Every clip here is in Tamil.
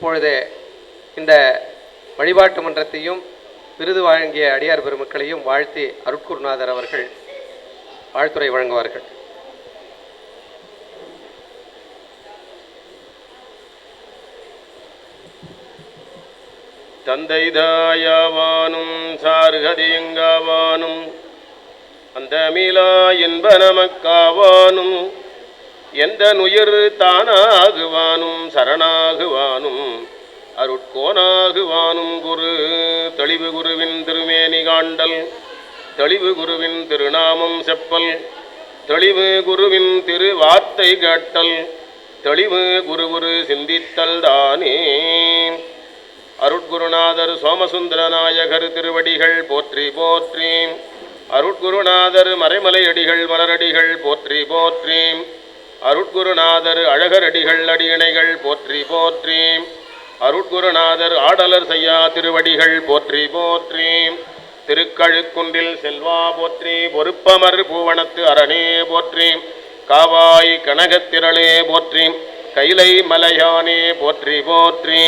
இப்பொழுது இந்த வழிபாட்டு மன்றத்தையும் விருது வழங்கிய அடியார் பெருமக்களையும் வாழ்த்தி அருட்குருநாதர் அவர்கள் வாழ்த்துறை வழங்குவார்கள். தந்தை தாயாவானும் சார்கதியங்காவானும் அந்த மீளா என்ப நமக்காவானும் எந்த நுயிர் தானாகுவானும் சரணாகுவானும் அருட்கோனாகுவானும் குரு. தெளிவு குருவின் திருமேனி காண்டல் தெளிவு குருவின் திருநாமம் செப்பல் தெளிவு குருவின் திரு வார்த்தை கேட்டல் தெளிவு குருகுரு சிந்தித்தல் தானே. அருட்குருநாதர் சோமசுந்தர நாயகர் திருவடிகள் போற்றி போற்றி. அருட்குருநாதர் மறைமலையடிகள் மலரடிகள் போற்றி போற்றி. அருட்குருநாதர் அழகரடிகள் அடியணைகள் போற்றி போற்றி. அருட்குருநாதர் ஆடலர் செய்யா திருவடிகள் போற்றி போற்றி. திருக்கழுக்குன்றில் செல்வா போற்றி பொறுப்பமர் பூவனத்து அரணே போற்றி. காவாய் கனகத்திரளே போற்றி கைலை மலையானே போற்றி போற்றி.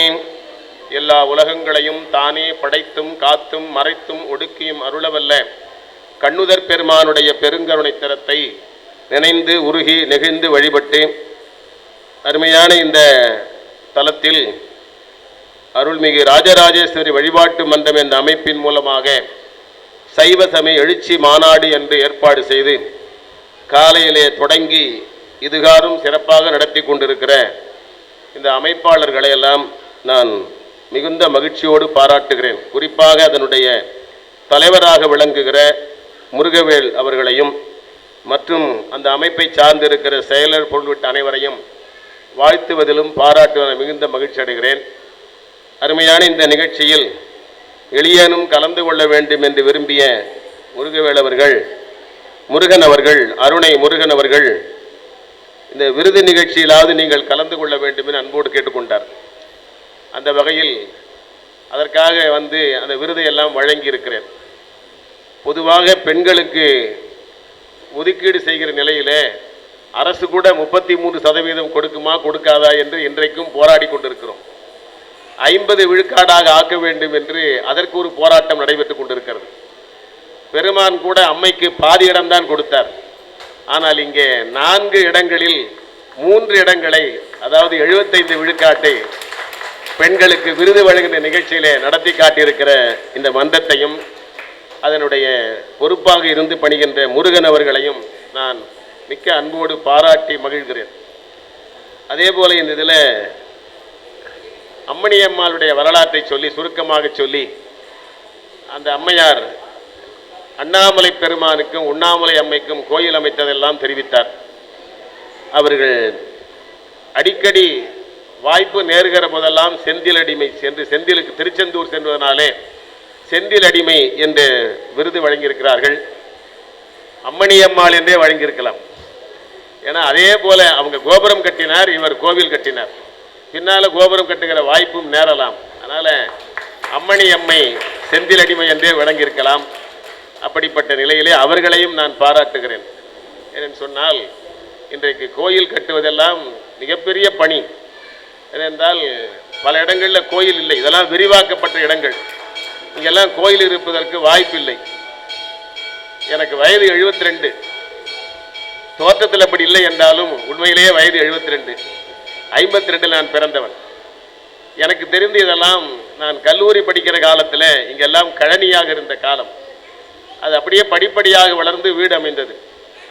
எல்லா உலகங்களையும் தானே படைத்தும் காத்தும் மறைத்தும் ஒடுக்கியும் அருளவல்ல. கண்ணுதர் பெருமானுடைய பெருங்கருணைத்தரத்தை நினைந்து உருகி நெகிழ்ந்து வழிபட்டு அருமையான இந்த தலத்தில் அருள்மிகு ராஜராஜேஸ்வரி வழிபாட்டு மன்றம் என்ற அமைப்பின் மூலமாக சைவ சமய எழுச்சி மாநாடு என்று ஏற்பாடு செய்து காலையிலே தொடங்கி இதுகாரும் சிறப்பாக நடத்தி கொண்டிருக்கிற இந்த அமைப்பாளர்களை எல்லாம் நான் மிகுந்த மகிழ்ச்சியோடு பாராட்டுகிறேன். குறிப்பாக அதனுடைய தலைவராக விளங்குகிற முருகவேல் அவர்களையும் மற்றும் அந்த அமைப்பை சார்ந்திருக்கிற செயலர் பொருள்விட்ட அனைவரையும் வாழ்த்துவதிலும் பாராட்டுவதிலும் மிகுந்த மகிழ்ச்சி அடைகிறேன். அருமையான இந்த நிகழ்ச்சியில் எளியனும் கலந்து கொள்ள வேண்டும் என்று விரும்பிய முருகவேலவர்கள் முருகன் அவர்கள் அருணை முருகன் அவர்கள் இந்த விருது நிகழ்ச்சியிலாவது நீங்கள் கலந்து கொள்ள வேண்டும் என அன்போடு கேட்டுக்கொண்டார். அந்த வகையில் அதற்காக வந்து அந்த விருதை எல்லாம் வழங்கி இருக்கிறேன் பொதுவாக பெண்களுக்கு ஒதுக்கீடு செய்கிற நிலையில் அரசு கூட முப்பத்தி மூன்று சதவீதம் கொடுக்குமா கொடுக்காதா என்று இன்றைக்கும் போராடி கொண்டிருக்கிறோம். ஐம்பது விழுக்காடாக ஆக்க வேண்டும் என்று அதற்கு ஒரு போராட்டம் நடைபெற்றுக் கொண்டிருக்கிறது. பெருமான் கூட அம்மைக்கு பாதி இடம்தான் கொடுத்தார். ஆனால் இங்கே நான்கு இடங்களில் மூன்று இடங்களை அதாவது எழுபத்தைந்து விழுக்காட்டை பெண்களுக்கு விருது வழங்கின நிகழ்ச்சியிலே நடத்தி காட்டியிருக்கிற இந்த மந்தத்தையும் அதனுடைய பொறுப்பாக இருந்து பணிகின்ற முருகன் அவர்களையும் நான் மிக்க அன்போடு பாராட்டி மகிழ்கிறேன். அதே போல இந்த இதில் அம்மணியம்மாளுடைய வரலாற்றை சொல்லி சுருக்கமாக சொல்லி அந்த அம்மையார் அண்ணாமலை பெருமானுக்கும் உண்ணாமலை அம்மைக்கும் கோயில் அமைத்ததெல்லாம் தெரிவித்தார். அவர்கள் அடிக்கடி வாய்ப்பு நேருகிற போதெல்லாம் செந்தில் அடிமை சென்று செந்திலுக்கு திருச்செந்தூர் சென்றதனாலே செந்தில் அடிமை என்று விருது வழங்கியிருக்கிறார்கள். அம்மணி அம்மாள் என்றே வழங்கியிருக்கலாம். ஏன்னா அதே போல அவங்க கோபுரம் கட்டினார் இவர் கோவில் கட்டினார். பின்னால கோபுரம் கட்டுகிற வாய்ப்பும் நேரலாம். அதனால அம்மணி அம்மை செந்தில் அடிமை என்றே வழங்கியிருக்கலாம். அப்படிப்பட்ட நிலையிலே அவர்களையும் நான் பாராட்டுகிறேன். ஏனென்று சொன்னால் இன்றைக்கு கோயில் கட்டுவதெல்லாம் மிகப்பெரிய பணி. ஏனென்றால் பல இடங்களில் கோயில் இல்லை. இதெல்லாம் விரிவாக்கப்பட்ட இடங்கள். இங்கெல்லாம் கோயில் இருப்பதற்கு வாய்ப்பில்லை. எனக்கு வயது 72 ரெண்டு தோற்றத்தில் அப்படி இல்லை என்றாலும் உண்மையிலேயே வயது 72 ரெண்டு ஐம்பத்தி ரெண்டில் நான் பிறந்தவன். எனக்கு தெரிந்து இதெல்லாம் நான் கல்லூரி படிக்கிற காலத்தில் இங்கெல்லாம் கழனியாக இருந்த காலம். அது அப்படியே படிப்படியாக வளர்ந்து வீடு அமைந்தது.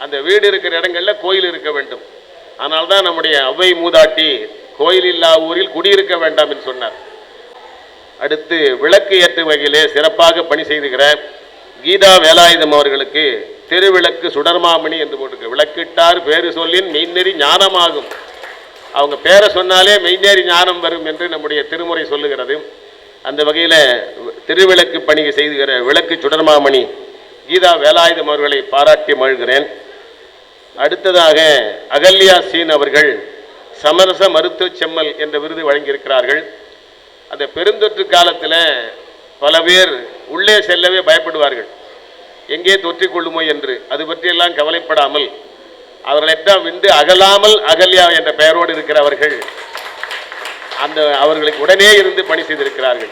அந்த வீடு இருக்கிற இடங்களில் கோயில் இருக்க வேண்டும். ஆனால் தான் நம்முடைய அவ்வை மூதாட்டி கோயில் இல்லா ஊரில் குடியிருக்க வேண்டாம் என்று சொன்னார். அடுத்து விளக்கு ஏற்றும் வகையிலே சிறப்பாக பணி செய்துகிற கீதா வேலாயுதம் அவர்களுக்கு திருவிளக்கு சுடர்மாமணி என்று போட்டிருக்கு விளக்கிட்டார் பேரு சொல்லின் மெய்நெறி ஞானமாகும். அவங்க பேரை சொன்னாலே மெய்நேறி ஞானம் வரும் என்று நம்முடைய திருமுறை சொல்லுகிறது. அந்த வகையில் திருவிளக்கு பணி செய்துகிற விளக்கு சுடர்மாமணி கீதா வேலாயுதம் அவர்களை பாராட்டி மகிழ்கிறேன். அடுத்ததாக அகல்யா சீன் அவர்கள் சமரச மருத்துவ செம்மல் என்ற விருது வழங்கியிருக்கிறார்கள். அந்த பெருந்தொற்று காலத்தில் பல பேர் உள்ளே செல்லவே பயப்படுவார்கள். எங்கே தொற்றிக் கொள்ளுமோ என்று. அது பற்றியெல்லாம் கவலைப்படாமல் அவர்களெல்லாம் விண்டு அகலாமல் அகல்யா என்ற பெயரோடு இருக்கிறவர்கள் அந்த அவர்களுக்கு உடனே இருந்து பணி செய்திருக்கிறார்கள்.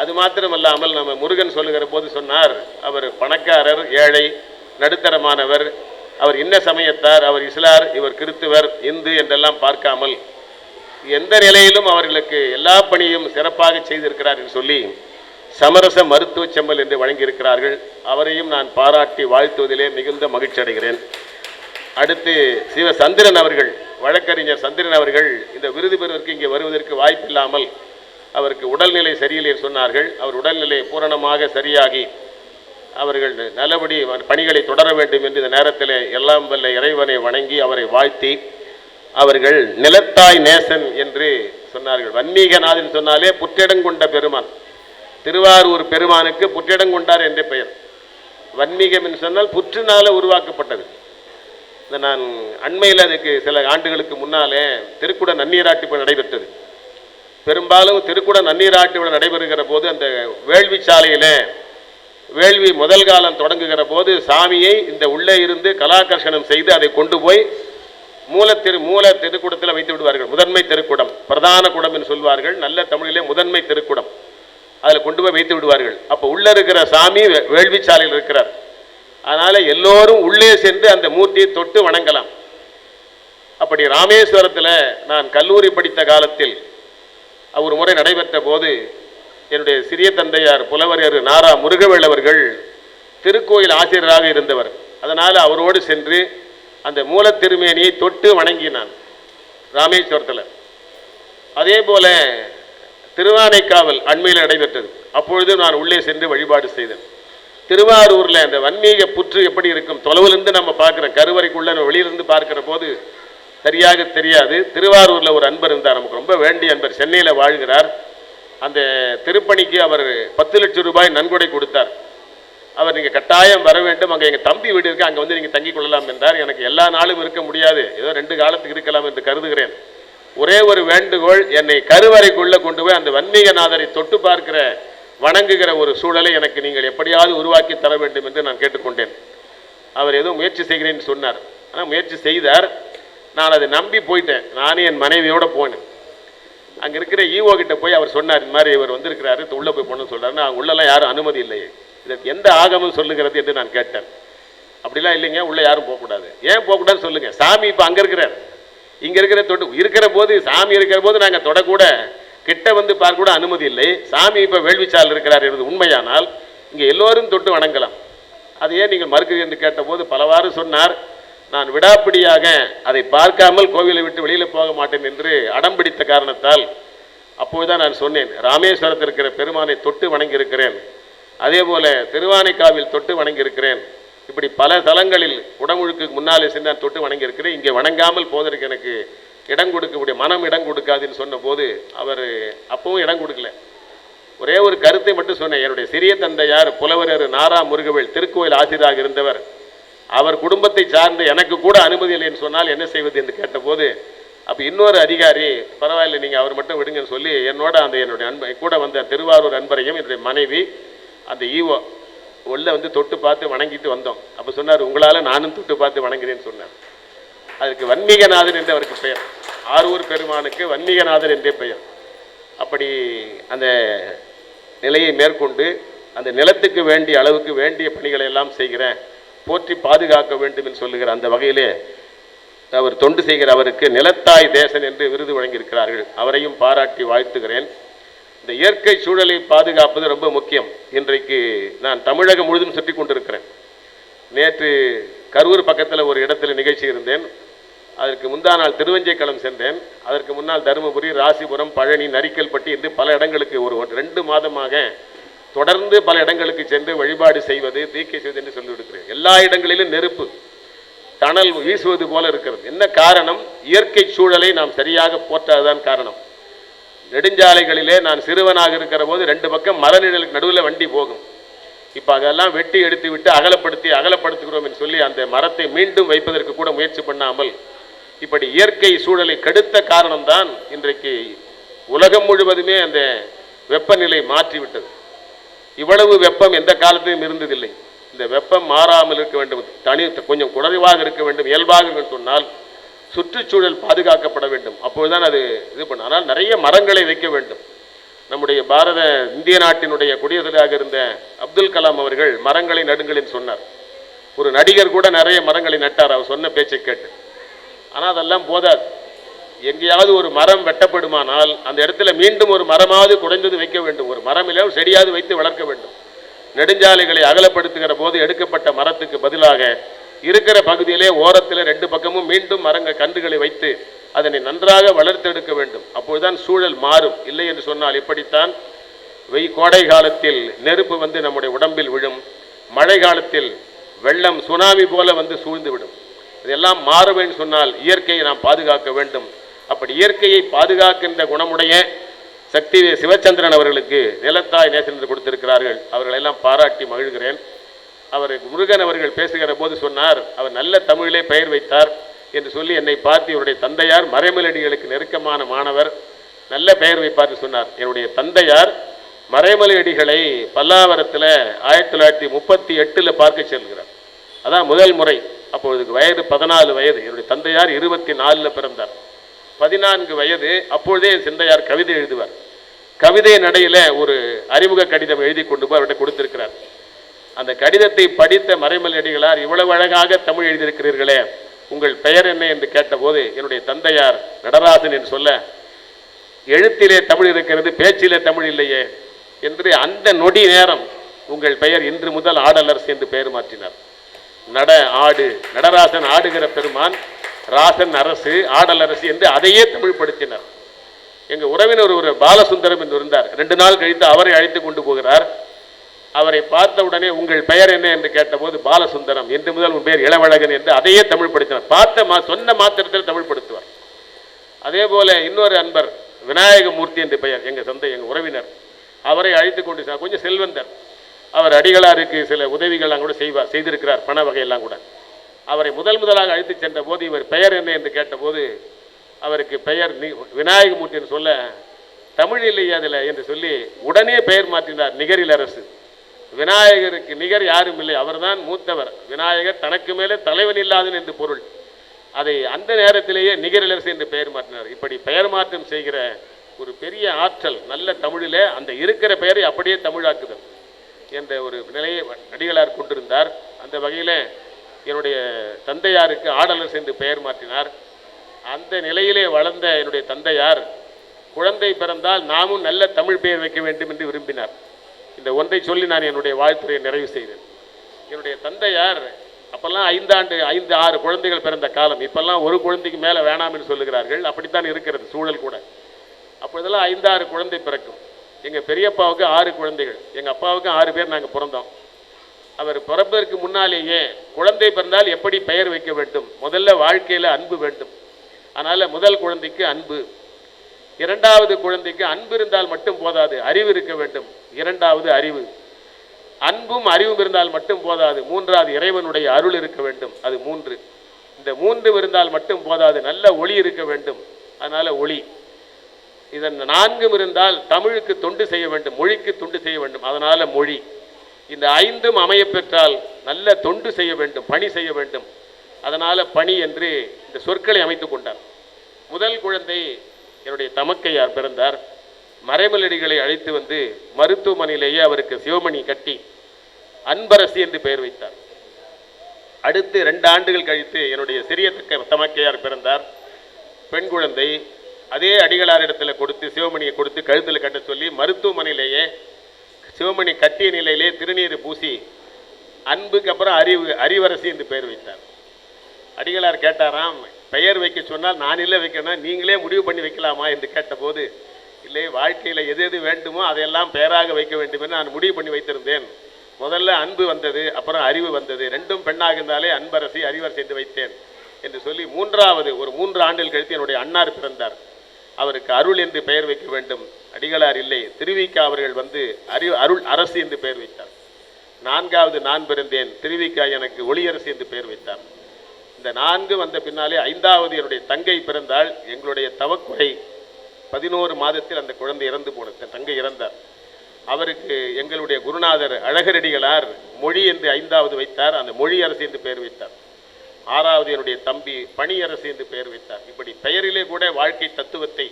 அது மாத்திரமல்லாமல் நம்ம முருகன் சொல்லுகிற போது சொன்னார் அவர் பணக்காரர் ஏழை நடுத்தரமானவர் அவர் இன்ன சமயத்தார் அவர் இஸ்லார் இவர் கிறித்துவர் இந்து என்றெல்லாம் பார்க்காமல் எந்த நிலையிலும் அவர்களுக்கு எல்லா பணியும் சிறப்பாக செய்திருக்கிறார் என்று சொல்லி சமரச மருத்துவ செம்மல் என்று வழங்கியிருக்கிறார்கள். அவரையும் நான் பாராட்டி வாழ்த்துவதிலே மிகுந்த மகிழ்ச்சி அடைகிறேன். அடுத்து சிவ சந்திரன் அவர்கள் வழக்கறிஞர் சந்திரன் அவர்கள் இந்த விருது பெறுவதற்கு இங்கே வருவதற்கு வாய்ப்பில்லாமல் அவருக்கு உடல்நிலை சரியில்லை சொன்னார்கள். அவர் உடல்நிலை பூரணமாக சரியாகி அவர்கள் நல்லபடி பணிகளை தொடர வேண்டும் என்று இந்த நேரத்தில் எல்லாம் வல்ல இறைவனை வணங்கி அவரை வாழ்த்தி அவர்கள் நிலத்தாய் நேசன் என்று சொன்னார்கள். வன்மீகநாதன் சொன்னாலே புற்றிடங்கொண்ட பெருமான். திருவாரூர் பெருமானுக்கு புற்றிடங்கொண்டார் என்ற பெயர். வன்மீகம் என்று சொன்னால் புற்றுனால உருவாக்கப்பட்டது. இந்த நான் அண்மையில் அதுக்கு சில ஆண்டுகளுக்கு முன்னாலே திருக்குட நன்னீராட்டு நடைபெற்றது. பெரும்பாலும் திருக்குட நன்னீராட்டு நடைபெறுகிற போது அந்த வேள்வி சாலையில் வேள்வி முதல் காலம் தொடங்குகிற போது சாமியை இந்த உள்ளே இருந்து கலாகர்ஷணம் செய்து அதை கொண்டு போய் மூல திரு மூல திருக்குடத்தில் வைத்து விடுவார்கள். முதன்மை திருக்குடம். பிரதான குடம் என்று சொல்வார்கள். நல்ல தமிழிலே முதன்மை திருக்குடம். அதில் கொண்டு போய் வைத்து விடுவார்கள். அப்போ உள்ளே இருக்கிற சாமி வேள்விச்சாலையில் வேள்வி சாலையில் இருக்கிறார். அதனால் எல்லோரும் உள்ளே சென்று அந்த மூர்த்தியை தொட்டு வணங்கலாம். அப்படி ராமேஸ்வரத்தில் நான் கல்லூரி படித்த காலத்தில் ஒரு முறை நடைபெற்ற போது என்னுடைய சிறிய தந்தையார் புலவரையர் நாரா முருகவேல் அவர்கள் திருக்கோயில் ஆசிரியராக இருந்தவர். அதனால் அவரோடு சென்று அந்த மூலத்திருமேனியை தொட்டு வணங்கினான் ராமேஸ்வரத்தில். அதே போல திருவானைக்காவல் அண்மையில் நடைபெற்றது. அப்பொழுது நான் உள்ளே சென்று வழிபாடு செய்தேன். திருவாரூரில் அந்த வன்மீக புற்று எப்படி இருக்கும்? தொலைவிலிருந்து நம்ம பார்க்குறோம் கருவறைக்குள்ளே நம்ம வெளியிலிருந்து பார்க்கிற போது சரியாக தெரியாது. திருவாரூரில் ஒரு அன்பர் இருந்தார். நமக்கு ரொம்ப வேண்டிய அன்பர். சென்னையில் வாழ்கிறார். அந்த திருப்பணிக்கு அவர் பத்து லட்சம் ரூபாய் நன்கொடை கொடுத்தார். அவர் நீங்கள் கட்டாயம் வர வேண்டும். அங்கே எங்கள் தம்பி வீடு இருக்கு அங்கே வந்து நீங்கள் தங்கிக் கொள்ளலாம் என்றார். எனக்கு எல்லா நாளும் இருக்க முடியாது. ஏதோ ரெண்டு காலத்துக்கு இருக்கலாம் என்று கருதுகிறேன். ஒரே ஒரு வேண்டுகோள் என்னை கருவறைக்குள்ளே கொண்டு போய் அந்த வன்மீகநாதரை தொட்டு பார்க்கிற வணங்குகிற ஒரு சூழலை எனக்கு நீங்கள் எப்படியாவது உருவாக்கி தர வேண்டும் என்று நான் கேட்டுக்கொண்டேன். அவர் ஏதோ முயற்சி செய்கிறேன்னு சொன்னார். ஆனால் முயற்சி செய்தார். நான் அதை நம்பி போயிட்டேன். நானும் என் மனைவியோடு போனேன். அங்கே இருக்கிற ஈஓ கிட்ட போய் அவர் சொன்னார் இந்த மாதிரி இவர் வந்திருக்கிறாரு உள்ளே போய் போகணும்னு சொல்கிறாருன்னு நான் உள்ளெல்லாம் யாரும் அனுமதி இல்லை இதற்கு எந்த ஆகமும் சொல்லுகிறது என்று நான் கேட்டேன். அப்படிலாம் இல்லைங்க உள்ளே யாரும் போகக்கூடாது. ஏன் போகக்கூடாதுன்னு சொல்லுங்க. சாமி இப்போ அங்கே இருக்கிறார். இங்கே இருக்கிற தொட்டு இருக்கிற போது சாமி இருக்கிற போது நாங்கள் தொடக்கூட கிட்ட வந்து பார்க்க கூட அனுமதி இல்லை. சாமி இப்போ வேள்விச்சால் இருக்கிறார் என்பது உண்மையானால் இங்கே எல்லோரும் தொட்டு வணங்கலாம். அது ஏன் நீங்கள் மறுக்குது என்று கேட்டபோது பலவாறு சொன்னார் நான் விடாப்பிடியாக அதை பார்க்காமல் கோவிலை விட்டு வெளியில் போக மாட்டேன் என்று அடம் பிடித்த காரணத்தால் அப்போதுதான் நான் சொன்னேன் ராமேஸ்வரத்தில் இருக்கிற பெருமானை தொட்டு வணங்கியிருக்கிறேன். அதே போல திருவானைக்காவில் தொட்டு வணங்கியிருக்கிறேன். இப்படி பல தலங்களில் உடமுழுக்கு முன்னாலே சென்று நான் தொட்டு வணங்கியிருக்கிறேன். இங்கே வணங்காமல் போவதற்கு எனக்கு இடம் கொடுக்கக்கூடிய மனம் இடம் கொடுக்காதுன்னு சொன்னபோது அவர் அப்பவும் இடம் கொடுக்கல. ஒரே ஒரு கருத்தை மட்டும் சொன்னேன். என்னுடைய சிறிய தந்தையார் புலவரர் நாரா முருகவேல் திருக்கோயில் ஆசிரியராக இருந்தவர். அவர் குடும்பத்தை சார்ந்து எனக்கு கூட அனுமதி இல்லைன்னு சொன்னால் என்ன செய்வது என்று கேட்டபோது அப்போ இன்னொரு அதிகாரி பரவாயில்லை நீங்கள் அவர் மட்டும் விடுங்கன்னு சொல்லி என்னோட அந்த என்னுடைய அன்பை கூட வந்த திருவாரூர் அன்பரையும் என்னுடைய மனைவி அந்த ஈவோ உள்ளே வந்து தொட்டு பார்த்து வணங்கிட்டு வந்தோம். அப்போ சொன்னார் உங்களால் நானும் தொட்டு பார்த்து வணங்குறேன்னு சொன்னார். அதுக்கு வன்மீகநாதன் என்று அவருக்கு பெயர். ஆரூர் பெருமானுக்கு வன்மீகநாதன் என்றே பெயர். அப்படி அந்த நிலையை மேற்கொண்டு அந்த நிலத்துக்கு வேண்டிய அளவுக்கு வேண்டிய பணிகளை எல்லாம் செய்கிறேன். போற்றி பாதுகாக்க வேண்டும் என்று சொல்லுகிற அந்த வகையிலே அவர் தொண்டு செய்கிற அவருக்கு நிலத்தாய் தேசன் என்று விருது வழங்கியிருக்கிறார்கள். அவரையும் பாராட்டி வாழ்த்துகிறேன். இந்த இயற்கை சூழலை பாதுகாப்பது ரொம்ப முக்கியம். இன்றைக்கு நான் தமிழகம் முழுதும் சுற்றி கொண்டிருக்கிறேன். நேற்று கரூர் பக்கத்தில் ஒரு இடத்துல நிகழ்ச்சி இருந்தேன். அதற்கு முந்தா நாள் திருவஞ்சைக்களம் சென்றேன். அதற்கு முன்னால் தருமபுரி ராசிபுரம் பழனி நரிக்கல்பட்டி என்று பல இடங்களுக்கு ஒரு ரெண்டு மாதமாக தொடர்ந்து பல இடங்களுக்கு சென்று வழிபாடு செய்வது தீக்கை செய்வது என்று சொல்லிவிடுக்கிறேன் எல்லா இடங்களிலும் நெருப்பு தணல் வீசுவது போல இருக்கிறது. என்ன காரணம்? இயற்கை சூழலை நாம் சரியாக போற்றாததான் காரணம். நெடுஞ்சாலைகளிலே நான் சிறுவனாக இருக்கிற போது ரெண்டு பக்கம் மரநிழலுக்கு நடுவில் வண்டி போகும். இப்போ அதெல்லாம் வெட்டி எடுத்து விட்டு அகலப்படுத்தி அகலப்படுத்துகிறோம் என்று சொல்லி அந்த மரத்தை மீண்டும் வைப்பதற்கு கூட முயற்சி பண்ணாமல் இப்படி இயற்கை சூழலை கெடுத்த காரணம்தான் இன்றைக்கு உலகம் முழுவதுமே அந்த வெப்பநிலை மாற்றிவிட்டது. இவ்வளவு வெப்பம் எந்த காலத்திலும் இருந்ததில்லை. இந்த வெப்பம் மாறாமல் இருக்க வேண்டும். தனி கொஞ்சம் குறைவாக இருக்க வேண்டும். இயல்பாக இருக்க சொன்னால் சுற்றுச்சூழல் பாதுகாக்கப்பட வேண்டும். அப்போதுதான் அது இது பண்ணும். ஆனால் நிறைய மரங்களை வைக்க வேண்டும். நம்முடைய பாரத இந்திய நாட்டினுடைய குடியரசாக இருந்த அப்துல் கலாம் அவர்கள் மரங்களை நடுங்களின்னு சொன்னார். ஒரு நடிகர் கூட நிறைய மரங்களை நட்டார். அவர் சொன்ன பேச்சை கேட்டு. ஆனால் அதெல்லாம் போதாது. எங்கேயாவது ஒரு மரம் வெட்டப்படுமானால் அந்த இடத்துல மீண்டும் ஒரு மரமாவது குறைந்தது வைக்க வேண்டும். ஒரு மரம் இல்லை செடியாவது வைத்து வளர்க்க வேண்டும். நெடுஞ்சாலைகளை அகலப்படுத்துகிற போது எடுக்கப்பட்ட மரத்துக்கு பதிலாக இருக்கிற பகுதியிலே ஓரத்தில் ரெண்டு பக்கமும் மீண்டும் மரங்க கன்றுகளை வைத்து அதனை நன்றாக வளர்த்தெடுக்க வேண்டும். அப்போதுதான் சூழல் மாறும். இல்லை என்று சொன்னால் இப்படித்தான் வெய் கோடை காலத்தில் நெருப்பு வந்து நம்முடைய உடம்பில் விழும். மழை காலத்தில் வெள்ளம் சுனாமி போல வந்து சூழ்ந்து விடும் இதெல்லாம் மாற என்று சொன்னால் இயற்கையை நாம் பாதுகாக்க வேண்டும். அப்படி இயற்கையை பாதுகாக்கின்ற குணமுடைய சக்தி சிவச்சந்திரன் அவர்களுக்கு நிலத்தாய் நேசன் கொடுத்திருக்கிறார்கள். அவர்களெல்லாம் பாராட்டி மகிழ்கிறேன். அவர் முருகன் அவர்கள் பேசுகிற போது சொன்னார் அவர் நல்ல தமிழிலே பெயர் வைத்தார் என்று சொல்லி என்னை பார்த்து இவருடைய தந்தையார் மறைமலடிகளுக்கு நெருக்கமான மாணவர் நல்ல பெயர் வைப்பார் சொன்னார். என்னுடைய தந்தையார் மறைமலையடிகளை பல்லாவரத்தில் ஆயிரத்தி தொள்ளாயிரத்தி முப்பத்தி எட்டில் பார்க்க செல்கிறார். அதான் முதல் முறை. அப்பொழுதுக்கு வயது பதினாலு வயது. என்னுடைய தந்தையார் இருபத்தி நாலில் பிறந்தார். பதினான்கு வயது. அப்பொழுதே என் சிந்தையார் கவிதை எழுதுவார். கவிதை நடையில் ஒரு அறிமுக கடிதம் எழுதி கொண்டு போய் அவர்கிட்ட கொடுத்திருக்கிறார். அந்த கடிதத்தை படித்த மறைமலடிகளார் இவ்வளவு அழகாக தமிழ் எழுதியிருக்கிறீர்களே உங்கள் பெயர் என்ன என்று கேட்டபோது என்னுடைய தந்தையார் நடராசன் என்று சொல்ல எழுத்திலே தமிழ் இருக்கிறது பேச்சிலே தமிழ் இல்லையே என்று அந்த நொடி நேரம் உங்கள் பெயர் இன்று முதல் ஆடலரசு என்று பெயர் மாற்றினார். நட ஆடு நடராசன் ஆடுகிற பெருமான் ராசன் அரசு ஆடலரசு என்று அதையே தமிழ்படுத்தினார் எங்கள் உறவினர் ஒரு பாலசுந்தரம் என்று இருந்தார். ரெண்டு நாள் கழித்து அவரை அழைத்து கொண்டு போகிறார். அவரை பார்த்த உடனே உங்கள் பெயர் என்ன என்று கேட்டபோது பாலசுந்தரம் என்று முதல் உன் பெயர் இளவழகன் என்று அதையே தமிழ் படுத்தினார். பார்த்த மா சொன்ன மாத்திரத்தில் தமிழ் படுத்துவார். அதே போல இன்னொரு அன்பர் விநாயகமூர்த்தி என்று பெயர் எங்கள் சொந்த எங்கள் உறவினர் அவரை அழைத்து கொண்டு கொஞ்சம் செல்வந்தர். அவர் அடிகளாருக்கு சில உதவிகள்லாம் கூட செய்வார் செய்திருக்கிறார் பண வகையெல்லாம் கூட. அவரை முதல் முதலாக அழைத்து சென்ற போது இவர் பெயர் என்ன என்று கேட்டபோது அவருக்கு பெயர் நி விநாயகமூர்த்தி என்று சொல்ல தமிழ் இல்லையே அதில் என்று சொல்லி உடனே பெயர் மாற்றினார் நிகரில் அரசு. விநாயகருக்கு நிகர் யாரும் இல்லை அவர்தான் மூத்தவர். விநாயகர் தனக்கு மேலே தலைவன் இல்லாதன் என்று பொருள். அதை அந்த நேரத்திலேயே நிகரிலரசு என்று பெயர் மாற்றினார். இப்படி பெயர் மாற்றம் செய்கிற ஒரு பெரிய ஆற்றல் நல்ல தமிழிலே அந்த இருக்கிற பெயரை அப்படியே தமிழாக்குதல் என்ற ஒரு நிலையை அடிகளார் கொண்டிருந்தார். அந்த வகையில் என்னுடைய தந்தையாருக்கு ஆடலர் என்று பெயர் மாற்றினார். அந்த நிலையிலே வளர்ந்த என்னுடைய தந்தையார் குழந்தை பிறந்தால் நாமும் நல்ல தமிழ் பெயர் வைக்க வேண்டும் என்று விரும்பினார். இந்த ஒன்றை சொல்லி நான் என்னுடைய வாழ்த்துறையை நிறைவு செய்தேன் என்னுடைய தந்தையார் அப்போல்லாம் ஐந்தாண்டு ஐந்து ஆறு குழந்தைகள் பிறந்த காலம். இப்போல்லாம் ஒரு குழந்தைக்கு மேலே வேணாம்னு என்று சொல்லுகிறார்கள். அப்படித்தான் இருக்கிறது சூழல் கூட. அப்பொழுதெல்லாம் ஐந்தாறு குழந்தை பிறக்கும். எங்கள் பெரியப்பாவுக்கு ஆறு குழந்தைகள். எங்கள் அப்பாவுக்கு ஆறு பேர் நாங்கள் பிறந்தோம். அவர் பிறப்பதற்கு முன்னாலேயே குழந்தை பிறந்தால் எப்படி பெயர் வைக்க வேண்டும்? முதல்ல வாழ்க்கையில் அன்பு வேண்டும். அதனால் முதல் குழந்தைக்கு அன்பு. இரண்டாவது குழந்தைக்கு அன்பு இருந்தால் மட்டும் போதாது. அறிவு இருக்க வேண்டும். இரண்டாவது அறிவு. அன்பும் அறிவும் இருந்தால் மட்டும் போதாது. மூன்றாவது இறைவனுடைய அருள் இருக்க வேண்டும். அது மூன்று. இந்த மூன்று இருந்தால் மட்டும் போதாது. நல்ல ஒளி இருக்க வேண்டும். அதனால் ஒளி. இதன் நான்கும் இருந்தால் தமிழுக்கு தொண்டு செய்ய வேண்டும். மொழிக்கு தொண்டு செய்ய வேண்டும். அதனால் மொழி. இந்த ஐந்தும் அமைய பெற்றால் நல்ல தொண்டு செய்ய வேண்டும். பணி செய்ய வேண்டும். அதனால் பணி என்று இந்த சொற்களை அமைத்து கொண்டார். முதல் குழந்தை என்னுடைய தமக்கையார் பிறந்தார். மறைமலடிகளை அழைத்து வந்து மருத்துவமனையிலேயே அவருக்கு சிவமணி கட்டி அன்பரசி என்று பெயர் வைத்தார். அடுத்து ரெண்டு ஆண்டுகள் கழித்து என்னுடைய சிறிய தக்க தமக்கையார் பிறந்தார். பெண் குழந்தை அதே அடிகளார் இடத்துல கொடுத்து சிவமணியை கொடுத்து கழுத்தில் கட்ட சொல்லி மருத்துவமனையிலேயே சிவமணி கட்டிய நிலையிலே திருநீர் பூசி அன்புக்கு அப்புறம் அறிவு அறிவரசி என்று பெயர் வைத்தார். அடிகளார் கேட்டாராம் பெயர் வைக்க சொன்னால் நான் இல்லை வைக்கணும் நீங்களே முடிவு பண்ணி வைக்கலாமா என்று கேட்டபோது இல்லை வாழ்க்கையில் எது எது வேண்டுமோ அதையெல்லாம் பெயராக வைக்க வேண்டும் என்று நான் முடிவு பண்ணி வைத்திருந்தேன். முதல்ல அன்பு வந்தது அப்புறம் அறிவு வந்தது. ரெண்டும் பெண்ணாக இருந்தாலே அன்பரசி அறிவர் செய்து வைத்தேன் என்று சொல்லி மூன்றாவது ஒரு மூன்று ஆண்டில் கழித்து என்னுடைய அன்னார் பிறந்தார். அவருக்கு அருள் என்று பெயர் வைக்க வேண்டும். அடிகளார் இல்லை திருவிக்கா அவர்கள் வந்து அறிவு அருள் அரசு என்று பெயர் வைத்தார். நான்காவது நான் பிறந்தேன் திருவிக்கா எனக்கு ஒளியரசு என்று பெயர் வைத்தார். இந்த நான்கு வந்த பின்னாலே ஐந்தாவது என்னுடைய தங்கை பிறந்தால் எங்களுடைய தவக்குறை பதினோரு மாதத்தில் அந்த குழந்தை இறந்து போனது தங்கை இறந்தார். அவருக்கு எங்களுடைய குருநாதர் அழகரடிகளார் மொழி என்று ஐந்தாவது வைத்தார். அந்த மொழி அரசு என்று பெயர் வைத்தார். ஆறாவது என்னுடைய தம்பி பணியரசு என்று பெயர் வைத்தார். இப்படி பெயரிலே கூட வாழ்க்கை தத்துவத்தை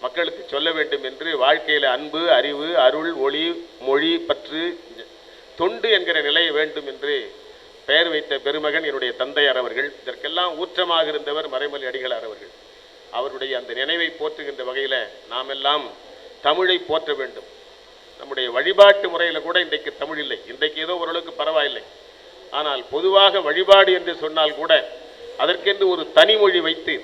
மக்களுக்கு சொல்ல வேண்டும் என்று வாழ்க்கையில் அன்பு அறிவு அருள் ஒளி மொழி பற்று தொண்டு என்கிற நிலை வேண்டும் என்று பெயர் வைத்த பெருமகன் என்னுடைய தந்தையார் அவர்கள். இதற்கெல்லாம் ஊற்றமாக இருந்தவர் மறைமலை அடிகளார் அவர்கள். அவருடைய அந்த நினைவை போற்றுகின்ற வகையில் நாம் எல்லாம் தமிழை போற்ற வேண்டும். நம்முடைய வழிபாட்டு முறையில் கூட இன்றைக்கு தமிழ் இல்லை. இன்றைக்கு ஏதோ ஓரளவுக்கு பரவாயில்லை. ஆனால் பொதுவாக வழிபாடு என்று சொன்னால் கூட அதற்கென்று ஒரு தனி மொழி வைத்து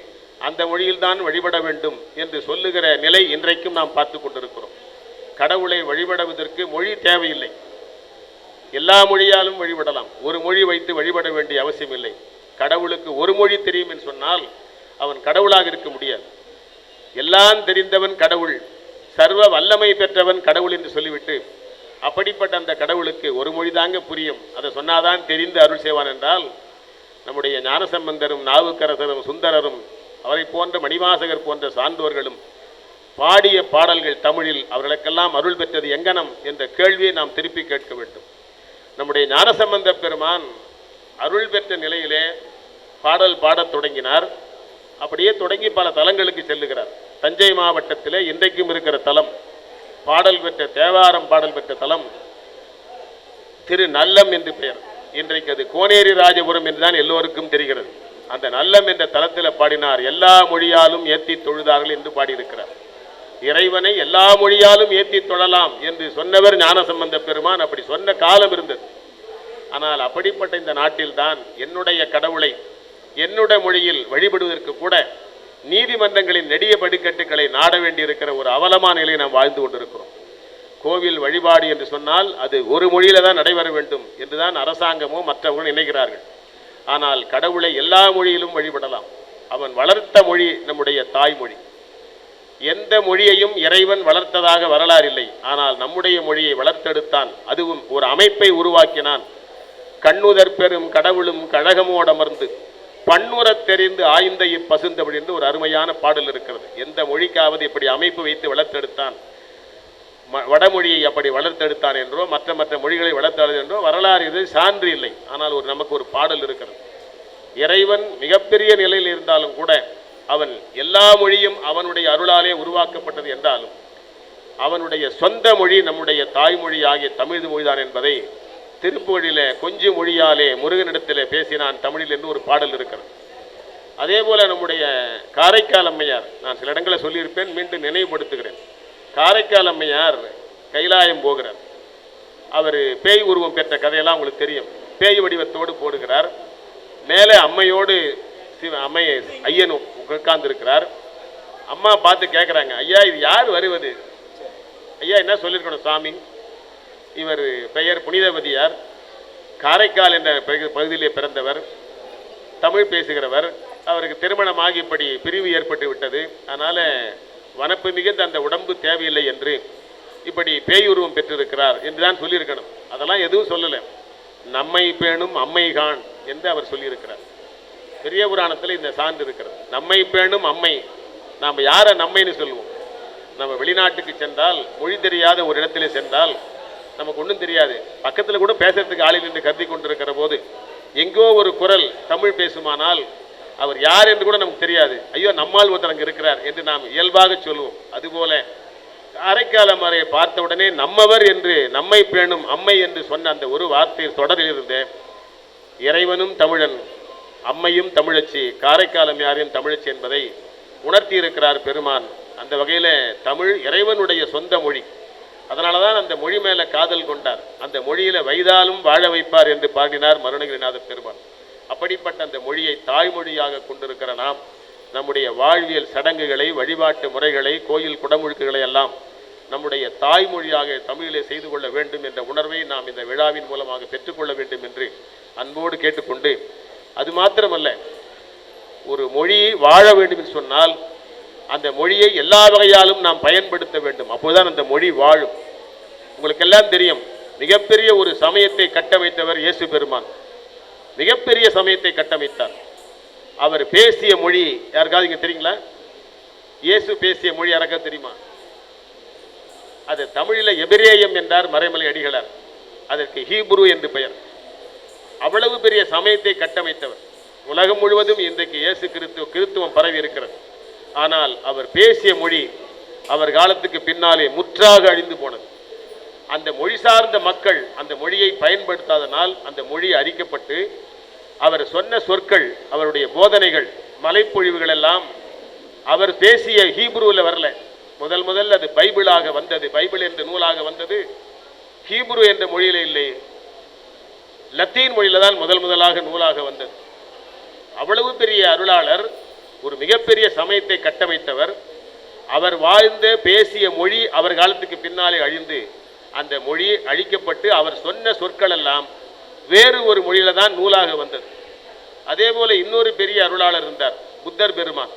அந்த மொழியில்தான் வழிபட வேண்டும் என்று சொல்லுகிற நிலை இன்றைக்கும் நாம் பார்த்து கொண்டிருக்கிறோம். கடவுளை வழிபடுவதற்கு மொழி தேவையில்லை. எல்லா மொழியாலும் வழிபடலாம். ஒரு மொழி வைத்து வழிபட வேண்டிய அவசியம் இல்லை கடவுளுக்கு ஒரு மொழி தெரியும் என்று சொன்னால் அவன் கடவுளாக இருக்க முடியாது. எல்லாம் தெரிந்தவன் கடவுள் சர்வ வல்லமை பெற்றவன் கடவுள் என்று சொல்லிவிட்டு அப்படிப்பட்ட அந்த கடவுளுக்கு ஒரு மொழி தாங்க புரியும். அதை சொன்னாதான் தெரிந்து அருள் செய்வான் என்றால் நம்முடைய ஞானசம்பந்தரும் நாவுக்கரசரும் சுந்தரரும் அவரை போன்ற மணிவாசகர் போன்ற சான்றோர்களும் பாடிய பாடல்கள் தமிழில் அவர்களுக்கெல்லாம் அருள் பெற்றது எங்கனம் என்ற கேள்வியை நாம் திருப்பி கேட்க வேண்டும். நம்முடைய ஞானசம்பந்த பெருமான் அருள் பெற்ற நிலையிலே பாடல் பாடத் தொடங்கினார். அப்படியே தொடங்கி பல தலங்களுக்கு செல்லுகிறார். தஞ்சை மாவட்டத்திலே இன்றைக்கும் இருக்கிற தலம் பாடல் பெற்ற தேவாரம் பாடல் பெற்ற தலம் திரு நல்லம் என்று பெயர். இன்றைக்கு அது கோனேரி ராஜபுரம் என்றுதான் எல்லோருக்கும் தெரிகிறது. அந்த நல்லம் என்ற தலத்தில் பாடினார். எல்லா மொழியாலும் ஏத்தி தொழுதார்கள் என்று பாடியிருக்கிறார். இறைவனை எல்லா மொழியாலும் ஏத்தி தொழலாம் என்று சொன்னவர் ஞானசம்பந்த பெருமான். அப்படி சொன்ன காலம் இருந்தது. ஆனால் அப்படிப்பட்ட இந்த நாட்டில்தான் என்னுடைய கடவுளை என்னுடைய மொழியில் வழிபடுவதற்கு கூட நீதிமன்றங்களின் நெடிய படிக்கட்டுகளை நாட வேண்டியிருக்கிற ஒரு அவலமான நிலையை நாம் வாழ்ந்து கொண்டிருக்கிறோம். கோவில் வழிபாடு என்று சொன்னால் அது ஒரு மொழியில தான் நடைபெற வேண்டும் என்றுதான் அரசாங்கமும் மற்றவர்கள் நினைக்கிறார்கள். ஆனால் கடவுளை எல்லா மொழியிலும் வழிபடலாம். அவன் வளர்த்த மொழி நம்முடைய தாய்மொழி. எந்த மொழியையும் இறைவன் வளர்த்ததாக வரலாறு இல்லை. ஆனால் நம்முடைய மொழியை வளர்த்தெடுத்தான். அதுவும் ஒரு அமைப்பை உருவாக்கினான். கண்ணுதற் பெரும் கடவுளும் கழகமோடமர்ந்து பன்னுறத் தெரிந்து ஆய்ந்த இப்பசுந்தமிழ் என்று ஒரு அருமையான பாடல் இருக்கிறது. எந்த மொழிக்காவது இப்படி அமைப்பு வைத்து வளர்த்தெடுத்தான் ம- வடமொழியை அப்படி வளர்த்தெடுத்தான் என்றோ மற்ற மற்ற மொழிகளை வளர்த்தெடுத்தான் என்றோ வரலாறு இது சான்று இல்லை. ஆனால் ஒரு நமக்கு ஒரு பாடல் இருக்கிறது. இறைவன் மிகப்பெரிய நிலையில் இருந்தாலும் கூட அவன் எல்லா மொழியும் அவனுடைய அருளாலே உருவாக்கப்பட்டது என்றாலும் அவனுடைய சொந்த மொழி நம்முடைய தாய்மொழி ஆகிய தமிழ் மொழிதான் என்பதை திருப்புகழில கொஞ்ச மொழியாலே முருகனிடத்தில் பேசினான் தமிழில் என்று ஒரு பாடல் இருக்கிறது. அதே போல் நம்முடைய காரைக்கால் அம்மையார் நான் சில இடங்களை சொல்லியிருப்பேன் மீண்டும் நினைவுபடுத்துகிறேன். காரைக்கால் அம்மையார் கைலாயம் போகிறார். அவர் பேய் உருவம் பெற்ற கதையெல்லாம் உங்களுக்கு தெரியும். பேய் வடிவத்தோடு போடுகிறார். மேலே அம்மையோடு சிவ ஐயனும் ஐயன் உட்கார்ந்திருக்கிறார். அம்மா பார்த்து கேட்குறாங்க ஐயா இது யார் வருவது? ஐயா என்ன சொல்லியிருக்கணும் சாமி? இவர் பெயர் புனிதவதியார். காரைக்கால் என்ற பகு- பகுதியிலே பிறந்தவர். தமிழ் பேசுகிறவர். அவருக்கு திருமணமாகி இப்படி பிரிவு ஏற்பட்டு விட்டது. அதனால் வனப்பு மிகுந்த அந்த உடம்பு தேவையில்லை என்று இப்படி பேயுருவம் பெற்றிருக்கிறார் என்று தான் சொல்லியிருக்கணும். அதெல்லாம் எதுவும் சொல்லலை. நம்மை பேணும் அம்மை கான் என்று அவர் சொல்லியிருக்கிறார். பெரிய புராணத்தில் இந்த சான்று இருக்கிறது. நம்மை பேணும் அம்மை. நாம் யாரை நம்மைன்னு சொல்லுவோம்? நம்ம வெளிநாட்டுக்கு சென்றால் மொழி தெரியாத ஒரு இடத்திலே சென்றால் நமக்கு ஒன்றும் தெரியாது. பக்கத்தில் கூட பேசுறதுக்கு ஆளில் என்று கருதி கொண்டிருக்கிற போது எங்கோ ஒரு குரல் தமிழ் பேசுமானால் அவர் யார் என்று கூட நமக்கு தெரியாது. ஐயோ நம்மால் ஒருத்தர் அங்கே இருக்கிறார் என்று நாம் இயல்பாக சொல்லுவோம். அதுபோல அரைக்கால மறையை பார்த்த உடனே நம்மவர் என்று நம்மை பேணும் அம்மை என்று சொன்ன அந்த ஒரு வார்த்தை தொடரில் இருந்து இறைவனும் தமிழன் அம்மையும் தமிழச்சி காரைக்காலம் யாரின் தமிழச்சி என்பதை உணர்த்தி இருக்கிறார் பெருமான். அந்த வகையில் தமிழ் இறைவனுடைய சொந்த மொழி. அதனால தான் அந்த மொழி மேலே காதல் கொண்டார். அந்த மொழியில வைதாலும் வாழ வைப்பார் என்று பாடினார் மருணகிரிநாத பெருமான். அப்படிப்பட்ட அந்த மொழியை தாய்மொழியாக கொண்டிருக்கிற நாம் நம்முடைய வாழ்வியல் சடங்குகளை வழிபாட்டு முறைகளை கோயில் குடமுழுக்குகளை எல்லாம் நம்முடைய தாய்மொழியாக தமிழிலே செய்து கொள்ள வேண்டும் என்ற உணர்வை நாம் இந்த விழாவின் மூலமாக பெற்றுக்கொள்ள வேண்டும் என்று அன்போடு கேட்டுக்கொண்டு அது மாத்திரமல்ல ஒரு மொழி வாழ வேண்டும் என்று சொன்னால் அந்த மொழியை எல்லா வகையாலும் நாம் பயன்படுத்த வேண்டும். அப்போதுதான் அந்த மொழி வாழும். உங்களுக்கெல்லாம் தெரியும் மிகப்பெரிய ஒரு சமயத்தை கட்டமைத்தவர் இயேசு பெருமான். மிகப்பெரிய சமயத்தை கட்டமைத்தார். அவர் பேசிய மொழி யாருக்காவது இங்கே தெரியுங்களா? இயேசு பேசிய மொழி யாருக்கா தெரியுமா? அது தமிழில் எபிரேயம் என்றார் மறைமலை அடிகளார். அதற்கு ஹீப்ரு என்று பெயர். அவ்வளவு பெரிய சமயத்தை கட்டமைத்தவர். உலகம் முழுவதும் இன்றைக்கு இயேசு கிறிஸ்துவ கிறித்துவம் பரவி இருக்கிறது ஆனால் அவர் பேசிய மொழி அவர் காலத்துக்கு பின்னாலே முற்றாக அழிந்து போனது. அந்த மொழி சார்ந்த மக்கள் அந்த மொழியை பயன்படுத்தாதனால் அந்த மொழி அரிக்கப்பட்டு அவர் சொன்ன சொற்கள் அவருடைய போதனைகள் மலைப்பொழிவுகள் எல்லாம் அவர் பேசிய ஹீப்ருவில் வரல. முதல் முதல் அது பைபிளாக வந்தது. பைபிள் என்ற நூலாக வந்தது. ஹீப்ரு என்ற மொழியில இல்லை. லத்தீன் மொழியில தான் முதல் முதலாக நூலாக வந்தது. அவ்வளவு பெரிய அருளாளர் ஒரு மிகப்பெரிய சமயத்தை கட்டமைத்தவர். அவர் வாழ்ந்த பேசிய மொழி அவர் காலத்துக்கு பின்னாலே அழிந்து அந்த மொழி அழிக்கப்பட்டு அவர் சொன்ன சொற்கள் எல்லாம் வேறு ஒரு மொழியில தான் நூலாக வந்தது. அதே போல இன்னொரு பெரிய அருளாளர் இருந்தார் புத்தர் பெருமான்.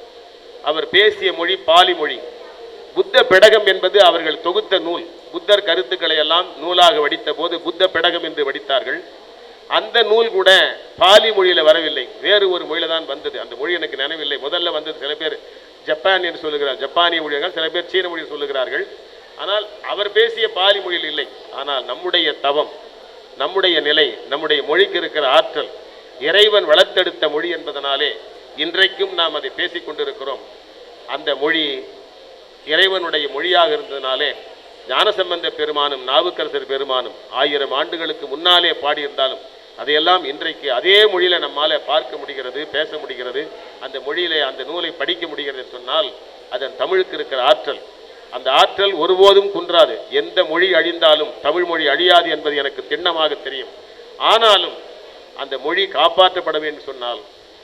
அவர் பேசிய மொழி பாலி மொழி. புத்த பெடகம் என்பது அவர்கள் தொகுத்த நூல். புத்தர் கருத்துக்களை எல்லாம் நூலாக வடித்த போது புத்த பெடகம் என்று வடித்தார்கள். அந்த நூல் கூட பாலி மொழியில் வரவில்லை. வேறு ஒரு மொழியில தான் வந்தது. அந்த மொழி எனக்கு நினைவில்லை. முதல்ல வந்தது சில பேர் ஜப்பான் என்று சொல்லுகிறார். ஜப்பானிய மொழியர்கள் சில பேர் சீன மொழி சொல்லுகிறார்கள். ஆனால் அவர் பேசிய பாலி மொழியில் இல்லை. ஆனால் நம்முடைய தவம் நம்முடைய நிலை நம்முடைய மொழிக்கு இருக்கிற ஆற்றல் இறைவன் வளர்த்தெடுத்த மொழி என்பதனாலே இன்றைக்கும் நாம் அதை பேசிக் கொண்டிருக்கிறோம். அந்த மொழி இறைவனுடைய மொழியாக இருந்ததினாலே ஞானசம்பந்த பெருமானும் நாவுக்கரசர் பெருமானும் ஆயிரம் ஆண்டுகளுக்கு முன்னாலே பாடியிருந்தாலும் அதையெல்லாம் இன்றைக்கு அதே மொழியில நம்மால பார்க்க முடிகிறது பேச முடிகிறது. அந்த மொழியிலே அந்த நூலை படிக்க முடிகிறது சொன்னால் அதன் தமிழுக்கு இருக்கிற ஆற்றல். அந்த ஆற்றல் ஒருபோதும் குன்றாது. எந்த மொழி அழிந்தாலும் தமிழ் மொழி அழியாது என்பது எனக்கு திண்ணமாக தெரியும். ஆனாலும் அந்த மொழி காப்பாற்றப்பட வேண்டும் சொன்னால்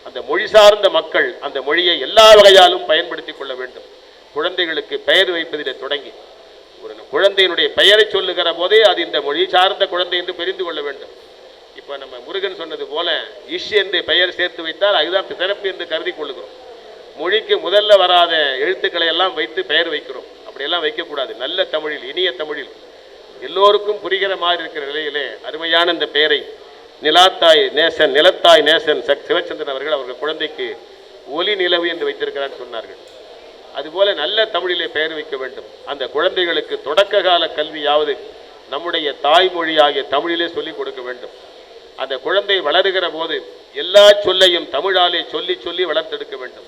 அந்த மொழி சார்ந்த மக்கள் அந்த மொழியை எல்லா வகையாலும் பயன்படுத்தி கொள்ள வேண்டும். குழந்தைகளுக்கு பெயர் வைப்பதிலே தொடங்கி ஒரு குழந்தையினுடைய பெயரை சொல்லுகிற போதே அது இந்த மொழி சார்ந்த குழந்தை என்று தெரிந்து கொள்ள வேண்டும். இப்போ நம்ம முருகன் சொன்னது போல இஷ் என்று பெயர் சேர்த்து வைத்தால் அதுதான் சிறப்பு என்று கருதி கொள்ளுகிறோம் மொழிக்கு முதல்ல வராத எழுத்துக்களை எல்லாம் வைத்து பெயர் வைக்கிறோம். அப்படியெல்லாம் வைக்கக்கூடாது. நல்ல தமிழில் இனிய தமிழில். எல்லோருக்கும் புரிகிற மாதிரி இருக்கிற நிலையிலே அருமையான இந்த பெயரை நிலாத்தாய் நேசன் நிலத்தாய் நேசன் சக் சிவச்சந்திரன் அவர்கள் அவர்கள் குழந்தைக்கு ஒலி நிலவு என்று வைத்திருக்கிறான்னு சொன்னார்கள். அதுபோல நல்ல தமிழிலே பெயர் வைக்க வேண்டும். அந்த குழந்தைகளுக்கு தொடக்க கால கல்வியாவது நம்முடைய தாய்மொழியாகிய தமிழிலே சொல்லிக் கொடுக்க வேண்டும். அந்த குழந்தை வளருகிற போது எல்லா சொல்லையும் தமிழாலே சொல்லி சொல்லி வளர்த்தெடுக்க வேண்டும்.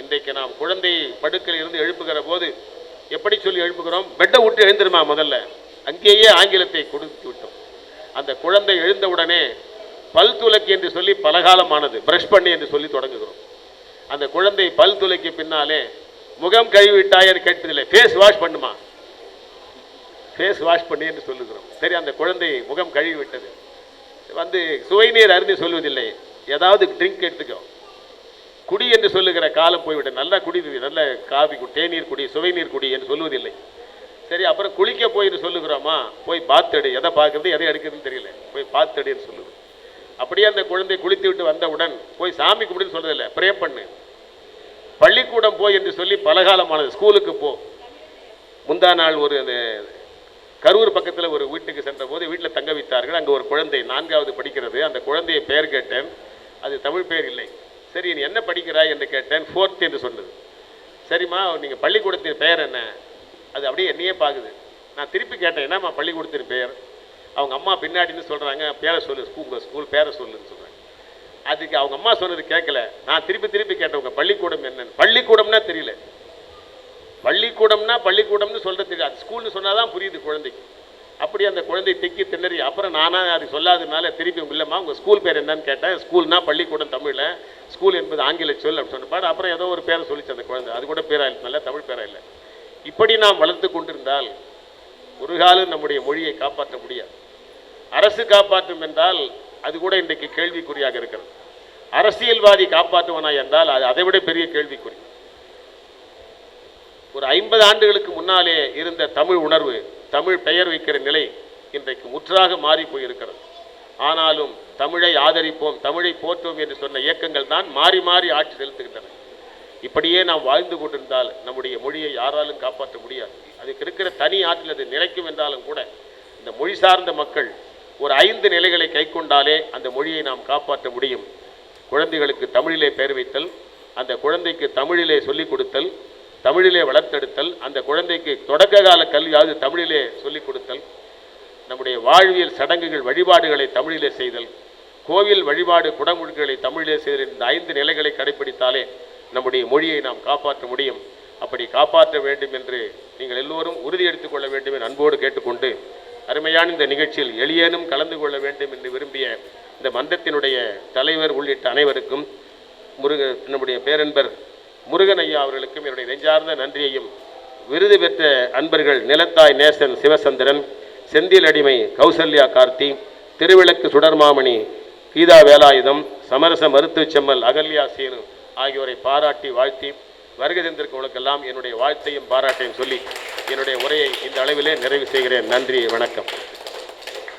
இன்றைக்கு நாம் குழந்தையை படுக்கையில் இருந்து எழுப்புகிற போது எப்படி சொல்லி எழுப்புகிறோம்? பெட்டை விட்டு எழுந்திருமா முதல்ல? அங்கேயே ஆங்கிலத்தை கொடுத்து விட்டோம். அந்த குழந்தை எழுந்தவுடனே பல் துலக்கி என்று சொல்லி பலகாலமானது பிரஷ் பண்ணி என்று சொல்லி தொடங்குகிறோம். அந்த குழந்தை பல் துளைக்கு பின்னாலே முகம் கழுவிட்டாயன்னு கேட்டதில்லை ஃபேஸ் வாஷ் பண்ணுமா? ஃபேஸ் வாஷ் பண்ணி என்று சொல்லுகிறோம். சரி அந்த குழந்தை முகம் கழுவி விட்டது வந்து சுவைநீர் அருந்தி சொல்வதில்லை. ஏதாவது ட்ரிங்க் எடுத்துக்கோ. குடி என்று சொல்லுகிற காலம் போய்விட்டது. நல்லா குடி நல்ல காஃபி தேநீர் குடி சுவைநீர் குடி என்று சொல்வதில்லை. சரி அப்புறம் குளிக்க போயின்னு சொல்லுகிறோமா? போய் பாத்தெடு எதை பார்க்கறது எதை எடுக்கிறதுன்னு தெரியல. போய் பாத்தெடுன்னு சொல்லுது. அப்படியே அந்த குழந்தை குளித்து விட்டு வந்தவுடன் போய் சாமி கும்பிடுன்னு சொல்றதில்லை. ப்ரே பண்ணு. பள்ளிக்கூடம் போய் என்று சொல்லி பலகாலமானது. ஸ்கூலுக்கு போ. முந்தா நாள் ஒரு அந்த கரூர் பக்கத்தில் ஒரு வீட்டுக்கு சென்ற போது வீட்டில் தங்க வைத்தார்கள். அங்கே ஒரு குழந்தை நான்காவது படிக்கிறது. அந்த குழந்தையை பெயர் கேட்டேன். அது தமிழ் பெயர் இல்லை. சரி நீ என்ன படிக்கிறாய் என்று கேட்டேன். ஃபோர்த் என்று சொன்னது. சரிம்மா நீங்கள் பள்ளிக்கூடத்தின் பெயர் என்ன? அது அப்படியே என்னையே பார்க்குது நான் திருப்பி கேட்டேன் என்னம்மா பள்ளிக்கூடத்தின் பெயர்? அவங்க அம்மா பின்னாடின்னு சொல்கிறாங்க பேரை சொல்லு ஸ்கூல் உங்கள் ஸ்கூல் பேரை சொல்லுன்னு சொல்கிறாங்க அதுக்கு அவங்க அம்மா சொன்னது கேட்கல. நான் திருப்பி திருப்பி கேட்டேன் உங்கள் பள்ளிக்கூடம் என்னன்னு. பள்ளிக்கூடம்னா தெரியல. பள்ளிக்கூடம்னா பள்ளிக்கூடம்னு சொல்கிறது தெரியாது. ஸ்கூல்னு சொன்னால் தான் புரியுது குழந்தைக்கு. அப்படி அந்த குழந்தை திக்கி திணறி அப்புறம் நானாக அது சொல்லாததுனால திருப்பி இல்லைம்மா உங்கள் ஸ்கூல் பேர் என்னன்னு கேட்டேன். ஸ்கூல்னா பள்ளிக்கூடம் தமிழில் ஸ்கூல் என்பது ஆங்கில சொல் அப்படின்னு சொன்னப்பாடு அப்புறம் ஏதோ ஒரு பேரை சொல்லிச்சு அந்த குழந்தை. அது கூட பேராக இல்லை நல்ல தமிழ் பேராக இல்லை. இப்படி நாம் வளர்த்து கொண்டிருந்தால் ஒரு காலம் நம்முடைய மொழியை காப்பாற்ற முடியாது. அரசு காப்பாற்றும் என்றால் அது கூட இன்றைக்கு கேள்விக்குறியாக இருக்கிறது. அரசியல்வாதி காப்பாற்றுவனா என்றால் அது அதை விட பெரிய கேள்விக்குறி. ஒரு ஐம்பது ஆண்டுகளுக்கு முன்னாலே இருந்த தமிழ் உணர்வு தமிழ் பெயர் வைக்கிற நிலை இன்றைக்கு முற்றாக மாறி போயிருக்கிறது. ஆனாலும் தமிழை ஆதரிப்போம் தமிழை போற்றுவோம் என்று சொன்ன இயக்கங்கள் தான் மாறி மாறி ஆட்சி செலுத்துகின்றன. இப்படியே நாம் வாழ்ந்து கொண்டிருந்தால் நம்முடைய மொழியை யாராலும் காப்பாற்ற முடியாது. அதுக்கு இருக்கிற தனி ஆற்றில் அது நிலைக்கும் என்றாலும் கூட இந்த மொழி சார்ந்த மக்கள் ஒரு ஐந்து நிலைகளை கைக்கொண்டாலே அந்த மொழியை நாம் காப்பாற்ற முடியும். குழந்தைகளுக்கு தமிழிலே பெயர் வைத்தல் அந்த குழந்தைக்கு தமிழிலே சொல்லிக் கொடுத்தல் தமிழிலே வளர்த்தெடுத்தல் அந்த குழந்தைக்கு தொடக்க கால கல்வியாவது தமிழிலே சொல்லிக் கொடுத்தல் நம்முடைய வாழ்வியல் சடங்குகள் வழிபாடுகளை தமிழிலே செய்தல் கோவில் வழிபாடு குடமுழுக்குகளை தமிழிலே செய்தல் இந்த ஐந்து நிலைகளை கடைபிடித்தாலே நம்முடைய மொழியை நாம் காப்பாற்ற முடியும். அப்படி காப்பாற்ற வேண்டும் என்று நீங்கள் எல்லோரும் உறுதி கொள்ள வேண்டும் என அன்போடு கேட்டுக்கொண்டு அருமையான இந்த நிகழ்ச்சியில் எளியேனும் கலந்து கொள்ள வேண்டும் என்று விரும்பிய இந்த மன்றத்தினுடைய தலைவர் உள்ளிட்ட அனைவருக்கும் முருக நம்முடைய பேரன்பர் முருகன் ஐயா அவர்களுக்கும் என்னுடைய நெஞ்சார்ந்த நன்றியையும் விருது பெற்ற அன்பர்கள் நிலத்தாய் நேசன் சிவசந்திரன் செந்தில் அடிமை கௌசல்யா கார்த்தி திருவிளக்கு சுடர்மாமணி கீதா வேலாயுதம் சமரச மருத்துவ செம்மல் அகல்யா சீனு ஆகியோரை பாராட்டி வாழ்த்தி வருகை தந்திருக்கவங்களுக்கெல்லாம் என்னுடைய வாழ்த்தையும் பாராட்டையும் சொல்லி என்னுடைய உரையை இந்த அளவிலே நிறைவு செய்கிறேன். நன்றி வணக்கம்.